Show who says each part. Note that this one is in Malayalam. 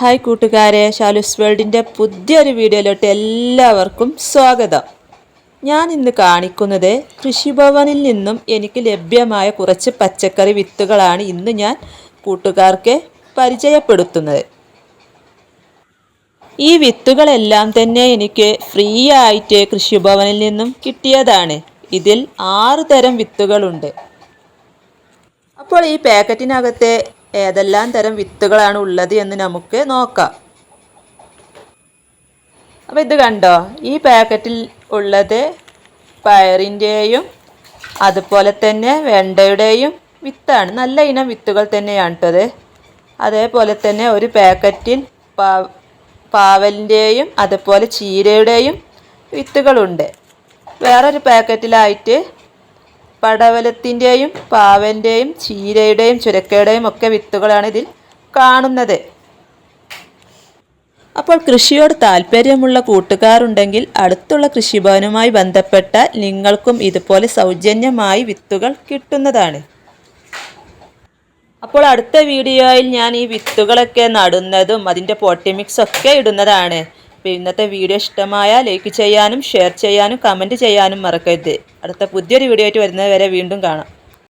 Speaker 1: ഹായ് കൂട്ടുകാരെ ഷാലുസ് വേൾഡിന്റെ പുതിയൊരു വീഡിയോയിലോട്ട് എല്ലാവർക്കും സ്വാഗതം. ഞാൻ ഇന്ന് കാണിക്കുന്നത് കൃഷിഭവനിൽ നിന്നും എനിക്ക് ലഭ്യമായ കുറച്ച് പച്ചക്കറി വിത്തുകളാണ് ഇന്ന് ഞാൻ കൂട്ടുകാർക്ക് പരിചയപ്പെടുത്തുന്നത്. ഈ വിത്തുകളെല്ലാം തന്നെ എനിക്ക് ഫ്രീ ആയിട്ട് കൃഷിഭവനിൽ നിന്നും കിട്ടിയതാണ്. ഇതിൽ ആറ് തരം വിത്തുകളുണ്ട്. അപ്പോൾ ഈ പാക്കറ്റിനകത്തെ ഏതെല്ലാം തരം വിത്തുകളാണ് ഉള്ളത് എന്ന് നമുക്ക് നോക്കാം. അപ്പോൾ ഇത് കണ്ടോ? ഈ പാക്കറ്റിൽ ഉള്ളത് പയറിന്റെയും അതുപോലെ തന്നെ വെണ്ടയുടെയും വിത്താണ്. നല്ല ഇനം വിത്തുകൾ തന്നെയാണ് കേട്ടത് അതേപോലെ തന്നെ ഒരു പാക്കറ്റിൽ പാ പാവലിന്റെയും അതുപോലെ ചീരയുടെയും വിത്തുകളുണ്ട്. വേറൊരു പാക്കറ്റിലായിട്ട് പടവലത്തിന്റെയും പാവന്റെയും ചീരയുടെയും ചുരക്കയുടെയും ഒക്കെ വിത്തുകളാണ് ഇതിൽ കാണുന്നത്. അപ്പോൾ കൃഷിയോട് താല്പര്യമുള്ള കൂട്ടുകാരുണ്ടെങ്കിൽ അടുത്തുള്ള കൃഷിഭവനുമായി ബന്ധപ്പെട്ട നിങ്ങൾക്കും ഇതുപോലെ സൗജന്യമായി വിത്തുകൾ കിട്ടുന്നതാണ്. അപ്പോൾ അടുത്ത വീഡിയോയിൽ ഞാൻ ഈ വിത്തുകളൊക്കെ നടുന്നതും അതിന്റെ പോട്ടിമിക്സ് ഒക്കെ ഇടുന്നതാണ്. ഇന്നത്തെ വീഡിയോ ഇഷ്ടമായ ലൈക്ക് ചെയ്യാനും ഷെയർ ചെയ്യാനും കമന്റ് ചെയ്യാനും മറക്കരുത്. അടുത്ത പുതിയൊരു വീഡിയോ ആയിട്ട് വരുന്നത് വരെ വീണ്ടും കാണാം.